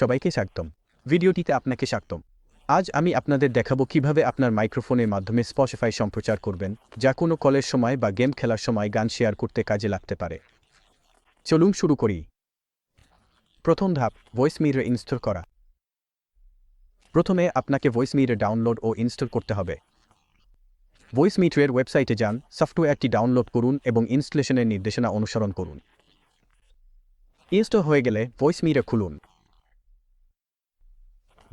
সবাইকে স্বাগতম। ভিডিওটিতে আপনাকে স্বাগতম। আজ আমি আপনাদের দেখাবো কীভাবে আপনার মাইক্রোফোনের মাধ্যমে স্পটিফাই সম্প্রচার করবেন, যা কোনো কলের সময় বা গেম খেলার সময় গান শেয়ার করতে কাজে লাগতে পারে। চলুন শুরু করি। প্রথম ধাপ ভয়েস মিরে ইনস্টল করা। প্রথমে আপনাকে ভয়েস মিরে ডাউনলোড ও ইনস্টল করতে হবে। ভয়েস মিটারের ওয়েবসাইটে যান সফটওয়্যারটি ডাউনলোড করুন এবং ইনস্টলেশনের নির্দেশনা অনুসরণ করুন। ইনস্টল হয়ে গেলে ভয়েস মিটার খুলুন।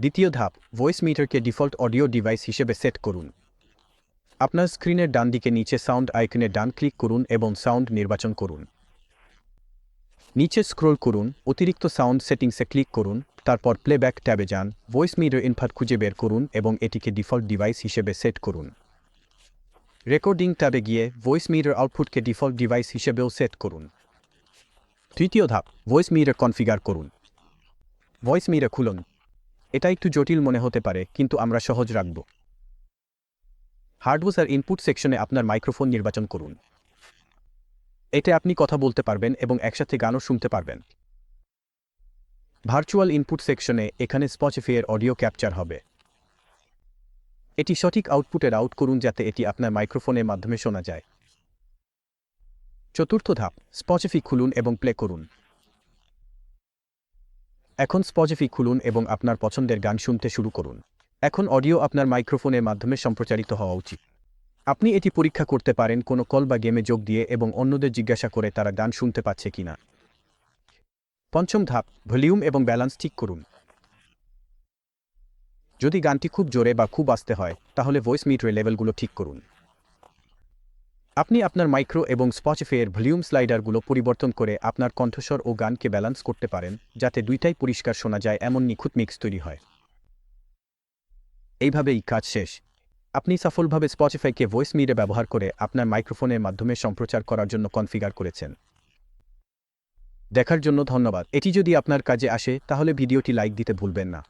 দ্বিতীয় ধাপ ভয়েস মিটারকে ডিফল্ট অডিও ডিভাইস হিসেবে সেট করুন। আপনার স্ক্রিনের ডান দিকে নিচে সাউন্ড আইকনে ডান ক্লিক করুন এবং সাউন্ড নির্বাচন করুন। নিচে স্ক্রোল করুন, অতিরিক্ত সাউন্ড সেটিংসে ক্লিক করুন, তারপর প্লেব্যাক ট্যাবে যান ভয়েস মিটার ইনপুট খুঁজে বের করুন এবং এটিকে ডিফল্ট ডিভাইস হিসেবে সেট করুন। রেকর্ডিং ট্যাবে গিয়ে ভয়েস মিটার আউটপুটকে ডিফল্ট ডিভাইস হিসেবেও সেট করুন। তৃতীয় ধাপ ভয়েস মিটার কনফিগার করুন। ভয়েস মিটার খুলুন। এটা একটু জটিল মনে হতে পারে, কিন্তু আমরা সহজ রাখব। হার্ডওয়্যার ইনপুট সেকশনে আপনার মাইক্রোফোন নির্বাচন করুন। এতে আপনি কথা বলতে পারবেন এবং একসাথে গানও শুনতে পারবেন। ভার্চুয়াল ইনপুট সেকশনে এখানে স্পটিফাইয়ের অডিও ক্যাপচার হবে। এটি সঠিক আউটপুটের আউট করুন যাতে এটি আপনার মাইক্রোফোনের মাধ্যমে শোনা যায়। চতুর্থ ধাপ স্পটিফি খুলুন এবং প্লে করুন। এখন স্পটিফি খুলুন এবং আপনার পছন্দের গান শুনতে শুরু করুন। এখন অডিও আপনার মাইক্রোফোনের মাধ্যমে সম্প্রচারিত হওয়া উচিত। আপনি এটি পরীক্ষা করতে পারেন কোনো কল বা গেমে যোগ দিয়ে এবং অন্যদের জিজ্ঞাসা করে তারা গান শুনতে পাচ্ছে কিনা। পঞ্চম ধাপ, ভলিউম এবং ব্যালেন্স ঠিক করুন। যদি গানটি খুব জোরে বা খুব আস্তে হয়, তাহলে ভয়েস মিটারের লেভেলগুলো ঠিক করুন। আপনি আপনার মাইক্রো এবং স্পটিফাইয়ের ভলিউম স্লাইডারগুলো পরিবর্তন করে আপনার কণ্ঠস্বর ও গানকে ব্যালেন্স করতে পারেন, যাতে দুইটাই পরিষ্কার শোনা যায় এমন নিখুঁত মিক্স তৈরি হয়। এইভাবেই কাজ শেষ। আপনি সফলভাবে স্পটিফাইকে ভয়েস মিরে ব্যবহার করে আপনার মাইক্রোফোনের মাধ্যমে সম্প্রচার করার জন্য কনফিগার করেছেন। দেখার জন্য ধন্যবাদ। এটি যদি আপনার কাজে আসে, তাহলে ভিডিওটি লাইক দিতে ভুলবেন না।